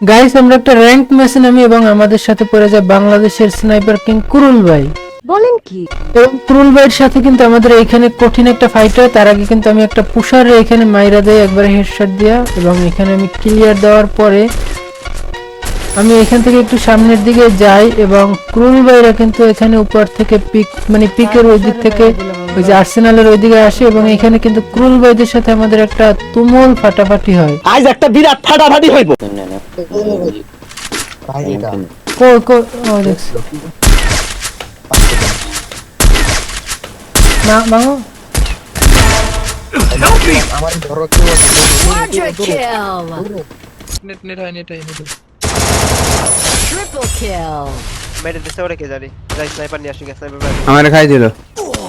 Guys আমরা একটা rank ম্যাচে নামি এবং আমাদের সাথে পড়ে যায় বাংলাদেশের স্নাইপার কিং কুরুল ভাই। বলেন কি? এবং কুরুল ভাইয়ের সাথে কিন্তু আমাদের এখানে কঠিন একটা ফাইট হয়। তার আগে কিন্তু আমি একটা পুষারে এখানে মাইরা দেয় একবারে হেডশট দিয়া এবং এখানে আমি ক্লিয়ার দেওয়ার পরে আমি এখান থেকে একটু সামনের দিকে যাই এবং ক্রুল ভাইরা কিন্তু এখানে উপর থেকে পিক মানে পিকের ওই দিক থেকে ওই যে আর্সেনালের ওই দিকে আসে এবং এখানে কিন্তু ক্রুল ভাইদের সাথে আমাদের একটা তুমুল ফাটাফাটি হয়। আজ একটা বিরাট ফাটাফাটি হইব। কই কই ও দেখছি। না বাঙো Quadra kill নেট নেট হয় নেট হয় নেট হয়। triple মেরে দিতে ওরে কে জানি। যাই স্নাইপার নিয়ে আসি স্নাইপার আমারে খাই দিল।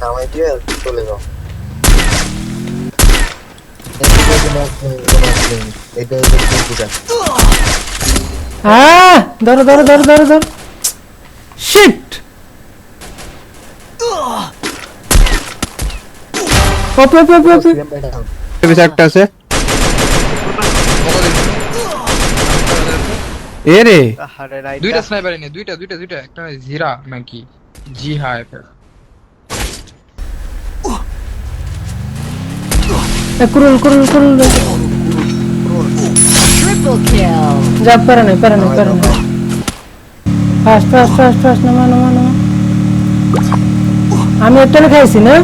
নামাই দিয়ে চলে যাও ধরো ধরো ধরো ধরো। ধরো শিট ওপে ওপে ওপে ওপে পিছে একটা আছে। এ রে। দুইটা স্নাইপার এনে দুইটা দুইটা দুইটা। একটা জিরা নাকি? জি হ্যাঁ এটা এ, কুরুল কুরুল কুরুল triple kill. যা পারে নাই পারে নাই পারে নাই। ফাস্ট ফাস্ট ফাস্ট ফাস্ট নামা নামা নামা। আমি একটা খাইছি না?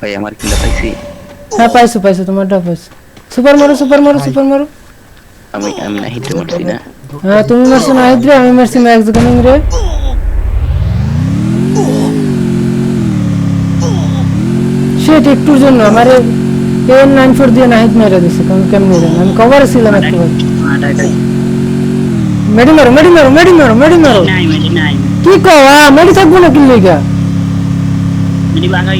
ভাই আমার কিলা পাইছি। হ্যাঁ পাইছো পাইছো তোমারটা পাইছো। সুপার মারো সুপার মারো সুপার মারো। আমি আমি না হিটে মারছি না। হ্যাঁ তুমি মারছো নাহিদ রে আমি মারছি ম্যাক্স গেমিং রে সেট একটুর জন্য আমার এন নাইন ফোর দিয়ে নাহিদ মেরে দিছে কারণ কেমনি জানি? আমি কভারে ছিলাম একটু মেডি মারো মেডি মারো মেডি মারো মেডি মারো। কি কওয়া মেডি থাকব না কি লইগা মেডি বাগা